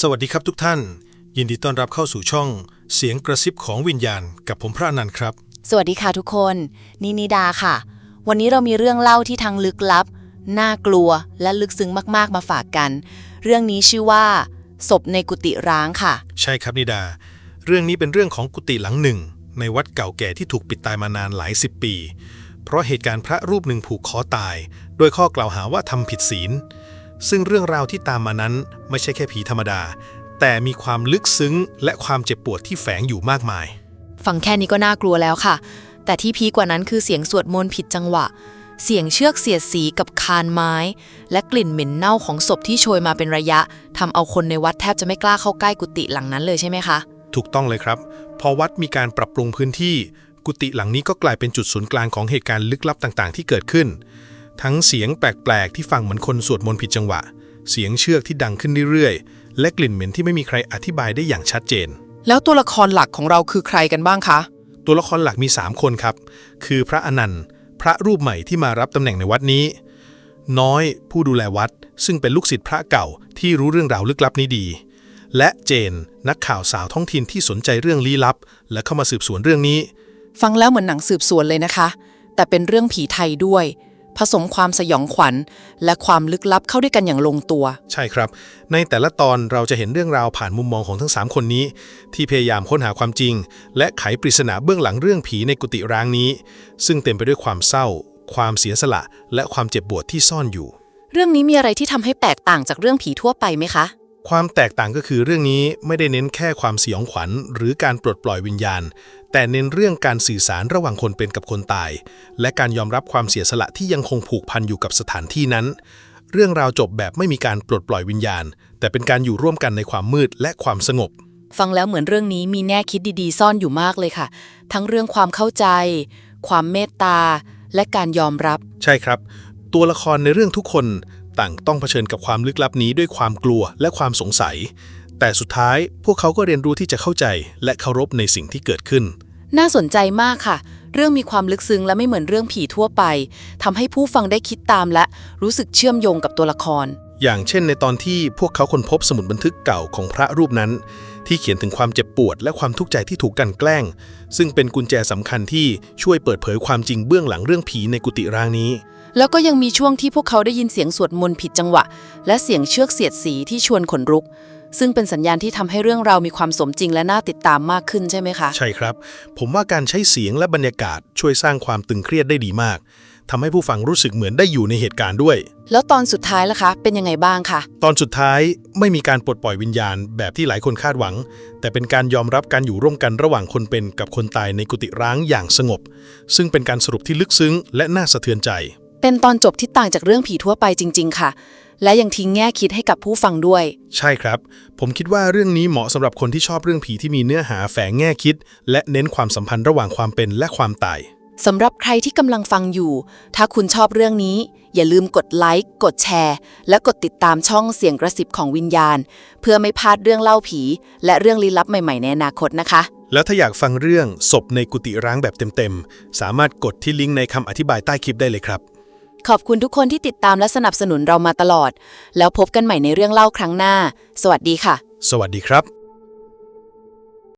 สวัสดีครับทุกท่าน ยินดีต้อนรับเข้าสู่ช่อง เสียงกระซิบของวิญญาณ กับผมพระอนันต์ครับ สวัสดีค่ะทุกคนนินิดาค่ะ วันนี้เรามีเรื่องเล่าที่ทั้งลึกลับ น่ากลัวและลึกซึ้งมากๆมาฝากกัน เรื่องนี้ชื่อว่า ศพในกุฏิร้างค่ะ ใช่ครับนิดา เรื่องนี้เป็นเรื่องของกุฏิหลังหนึ่ง ในวัดเก่าแก่ที่ถูกปิดตายมานานหลายสิบปี เพราะเหตุการณ์พระรูปหนึ่งผูกคอตาย โดยข้อกล่าวหาว่าทำผิดศีล ซึ่งเรื่องราวที่ตามมานั้นไม่ใช่แค่ผีธรรมดา แต่มีความลึกซึ้งและความเจ็บปวดที่แฝงอยู่มากมาย ฟังแค่นี้ก็น่ากลัวแล้วค่ะ แต่ที่พีคกว่านั้นคือเสียงสวดมนต์ผิดจังหวะ เสียงเชือกเสียดสีกับคานไม้ และกลิ่นเหม็นเน่าของศพที่โชยมาเป็นระยะทำเอาคนในวัดแทบจะไม่กล้าเข้าใกล้กุฏิหลังนั้นเลยใช่ไหมคะถูกต้องเลยครับ พอวัดมีการปรับปรุงพื้นที่ กุฏิหลังนี้ก็กลายเป็นจุดศูนย์กลางของเหตุการณ์ลึกลับต่างๆ ที่เกิดขึ้น ทั้งเสียงแปลกๆที่ฟังเหมือนคนสวดมนต์ผิดจังหวะ เสียงเชือกที่ดังขึ้นเรื่อยๆ และกลิ่นเหม็นที่ไม่มีใครอธิบายได้อย่างชัดเจน แล้วตัวละครหลักของเราคือใครกันบ้างคะ ตัวละครหลักมี 3 คนครับ คือพระอนันต์ พระรูปใหม่ที่มารับตำแหน่งในวัดนี้ น้อยผู้ดูแลวัด ซึ่งเป็นลูกศิษย์พระเก่าที่รู้เรื่องราวลึกลับนี้ดี และเจน นักข่าวสาวท้องถิ่นที่สนใจเรื่องลี้ลับ และเข้ามาสืบสวนเรื่องนี้ ฟังแล้วเหมือนหนังสืบสวนเลยนะคะ แต่เป็นเรื่องผีไทยด้วย ผสมความสยองขวัญ และความลึกลับเข้าด้วยกันอย่างลงตัว ใช่ครับ ในแต่ละตอนเราจะเห็นเรื่องราวผ่านมุมมองของทั้ง 3 คนนี้ ที่พยายามค้นหาความจริง และไขปริศนาเบื้องหลังเรื่องผีในกุฏิร้างนี้ ซึ่งเต็มไปด้วยความเศร้า ความเสียสละ และความเจ็บปวดที่ซ่อนอยู่ เรื่องนี้มีอะไรที่ทำให้แตกต่างจากเรื่องผีทั่วไปไหมคะ ความแตกต่างก็คือเรื่องนี้ไม่ได้เน้นแค่ความสยองขวัญ หรือการปลดปล่อยวิญญาณ แต่เน้นเรื่องการสื่อสารระหว่างคนเป็นกับคนตาย และการยอมรับความเสียสละที่ยังคงผูกพันอยู่กับสถานที่นั้น เรื่องราวจบแบบไม่มีการปลดปล่อยวิญญาณ แต่เป็นการอยู่ร่วมกันในความมืดและความสงบ ฟังแล้วเหมือนเรื่องนี้มีแง่คิดดีๆ ซ่อนอยู่มากเลยค่ะ ทั้งเรื่องความเข้าใจ ความเมตตา และการยอมรับ ใช่ครับ ตัวละครในเรื่องทุกคน ต่างต้องเผชิญกับความลึกลับนี้ด้วยความกลัวและความสงสัย แต่สุดท้ายพวกเขาก็เรียนรู้ที่จะเข้าใจและเคารพในสิ่งที่เกิดขึ้น น่าสนใจมากค่ะ เรื่องมีความลึกซึ้งและไม่เหมือนเรื่องผีทั่วไปทำให้ผู้ฟังได้คิดตามและรู้สึกเชื่อมโยงกับตัวละคร อย่างเช่นในตอนที่พวกเขาค้นพบสมุดบันทึกเก่าของพระรูปนั้น ที่เขียนถึงความเจ็บปวด และความทุกข์ใจที่ถูกกลันแกล้ง ซึ่งเป็นกุญแจสำคัญที่ช่วยเปิดเผยความจริงเบื้องหลังเรื่องผีในกุฏิร้างนี้แล้วก็ยังมีช่วงที่พวกเขาได้ยินเสียงสวดมนต์ผิดจังหวะ และเสียงเชือกเสียดสีที่ชวนขนลุก ซึ่งเป็นสัญญาณที่ทำให้เรื่องราวมีความสมจริงและน่าติดตามมากขึ้นใช่ไหมคะ ใช่ครับ ผมว่าการใช้เสียงและบรรยากาศช่วยสร้างความตึงเครียดได้ดีมากทำให้ผู้ฟังรู้สึกเหมือนได้อยู่ในเหตุการณ์ด้วย แล้วตอนสุดท้ายล่ะคะ เป็นยังไงบ้างคะ ตอนสุดท้ายไม่มีการปลดปล่อยวิญญาณแบบที่หลายคนคาดหวัง แต่เป็นการยอมรับการอยู่ร่วมกันระหว่างคนเป็นกับคนตายในกุฏิร้างอย่างสงบ ซึ่งเป็นการสรุปที่ลึกซึ้งและน่าสะเทือนใจ เป็นตอนจบที่ต่างจากเรื่องผีทั่วไปจริง ๆ ค่ะ และยังทิ้งแง่คิดให้กับผู้ฟังด้วย ใช่ครับ ผมคิดว่าเรื่องนี้เหมาะสำหรับคนที่ชอบเรื่องผีที่มีเนื้อหาแฝงแง่คิด และเน้นความสัมพันธ์ระหว่างความเป็นและความตาย สำหรับใครที่กำลังฟังอยู่ ถ้าคุณชอบเรื่องนี้ อย่าลืมกดไลค์ กดแชร์ และกดติดตามช่องเสียงกระสิบของวิญญาณ เพื่อไม่พลาดเรื่องเล่าผี และเรื่องลี้ลับใหม่ๆในอนาคตนะคะ แล้วถ้าอยากฟังเรื่องศพในกุฏิร้างแบบเต็มๆ สามารถกดที่ลิงก์ในคำอธิบายใต้คลิปได้เลยครับ ขอบคุณทุกคนที่ติดตามและสนับสนุนเรามาตลอด แล้วพบกันใหม่ในเรื่องเล่าครั้งหน้า สวัสดีค่ะ สวัสดีครับ